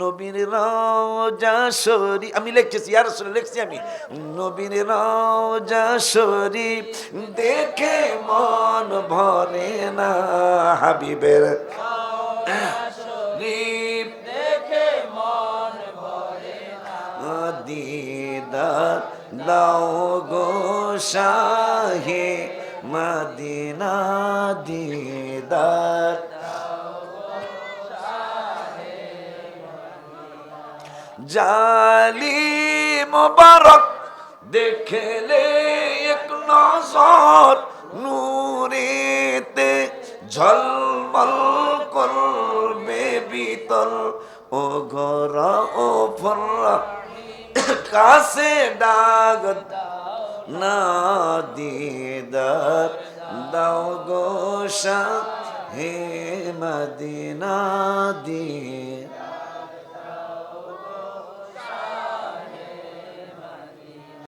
নবীর রওজা শরীফ আমি লিখতেছি আর আসলে লিখছি আমি। নবীর রওজা শরীফ দেখে মন ভরে না হাবিবের। দেখে মন ভরে দিদার দাও গো শাহে, মদিনা দিদার। জালি মোবারক দেখলে এক নজর নূরেতে ঝলমল করবে বিতল। ও ঘর ও ফর কাছে ডাগ না দিদার, দাও গোসা হে মদিনা দিয়ে